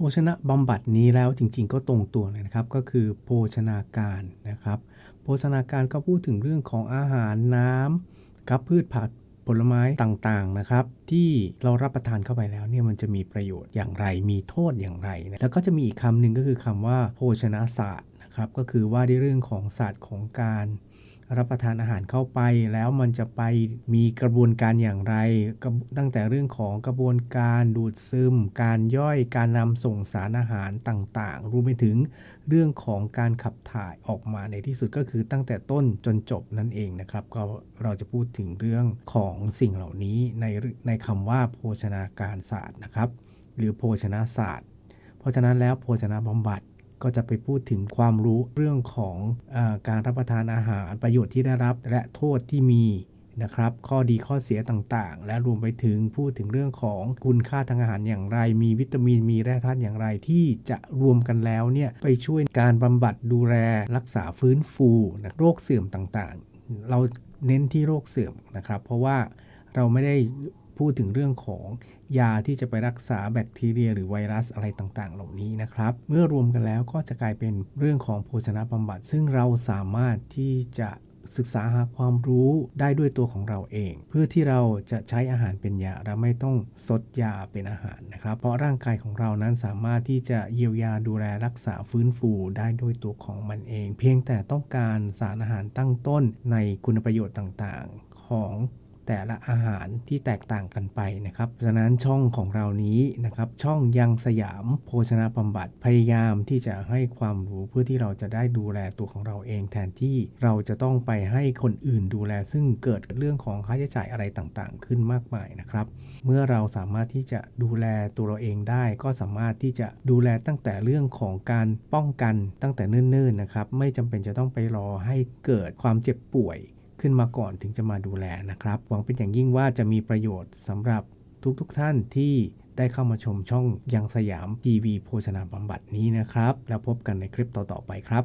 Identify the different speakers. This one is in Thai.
Speaker 1: ภชนะบำบัดนี้แล้วจริงๆ ก็ตรงตัวเลยนะครับ ก็คือโภชนาการนะครับ โภชนาการก็พูดถึงเรื่องของอาหารน้ำกับพืชผักผลไม้ต่างๆนะครับ ที่เรารับประทานเข้าไปแล้วเนี่ยมันจะมีประโยชน์อย่างไร มีโทษอย่างไรนะแล้วก็จะมีอีกคำหนึ่งก็คือคำว่าโภชนาศาสตร์นะครับก็คือว่าในเรื่องของศาสตร์ของการ รับประทานอาหารเข้าไปแล้วมันจะไปมีกระบวนการอย่างไร ตั้งแต่เรื่องของกระบวนการดูดซึม การย่อยการนำส่งสารอาหารต่างๆรวมไปถึงเรื่องของการขับถ่ายออกมาในที่สุดก็คือตั้งแต่ต้นจนจบนั่นเองนะครับ ก็เราจะพูดถึงเรื่องของสิ่งเหล่านี้ในในคำว่าโภชนาการศาสตร์นะครับ หรือโภชนาศาสตร์ เพราะฉะนั้นแล้วโภชนาบำบัด ก็จะไปพูดถึงความรู้เรื่องของอการรับประทานอาหาร ประโยชน์ที่ได้รับ และโทษที่มีนะครับ ข้อดีข้อเสียต่างๆ และรวมไปถึงพูดถึงเรื่องของคุณค่าทางอาหารอย่างไร มีวิตามินมีแร่ธาตุอย่างไรที่จะรวมกันแล้วเนี่ยไปช่วยการบำบัดดูแลรักษาฟื้นฟูนะโรคเสื่อมต่างๆ เราเน้นที่โรคเสื่อมนะครับ เพราะว่าเราไม่ได้ พูดถึงเรื่องของยาที่จะไปรักษาแบคทีเรีย หรือไวรัสอะไรต่างๆ เหล่านี้นะครับ เมื่อรวมกันแล้วก็จะกลายเป็นเรื่องของโภชนะบำบัด ซึ่งเราสามารถที่จะศึกษาหาความรู้ได้ด้วยตัวของเราเอง เพื่อที่เราจะใช้อาหารเป็นยาเราไม่ต้องซดยาเป็นอาหารนะครับ เพราะร่างกายของเรานั้นสามารถที่จะเยียวยาดูแลรักษาฟื้นฟูได้ด้วยตัวของมันเอง เพียงแต่ต้องการสารอาหารตั้งต้นในคุณประโยชน์ต่างๆ ของ แต่ละอาหารที่แตกต่างกันไปนะครับฉะนั้นช่องของเรานี้นะครับช่องยังสยามโภชนาบำบัดพยายามที่จะให้ความรู้เพื่อที่เราจะได้ดูแลตัวของเราเอง แทนที่เราจะต้องไปให้คนอื่นดูแล ซึ่งเกิดเรื่องของค่าใช้จ่ายอะไรต่างๆ ขึ้นมากมายนะครับ เมื่อเราสามารถที่จะดูแลตัวเราเองได้ ก็สามารถที่จะดูแลตั้งแต่เรื่องของการป้องกันตั้งแต่เนิ่นๆนะครับไม่จำเป็นจะต้องไปรอให้เกิดความเจ็บป่วย ขึ้นมาก่อนถึงจะมาดูแลนะครับ หวังเป็นอย่างยิ่งว่าจะมีประโยชน์สำหรับทุกๆทท่านที่ได้เข้ามาชมช่องยังสยามทีวีโภชนาบำบัดนี้นะครับ แล้วพบกันในคลิปต่อๆไปครับ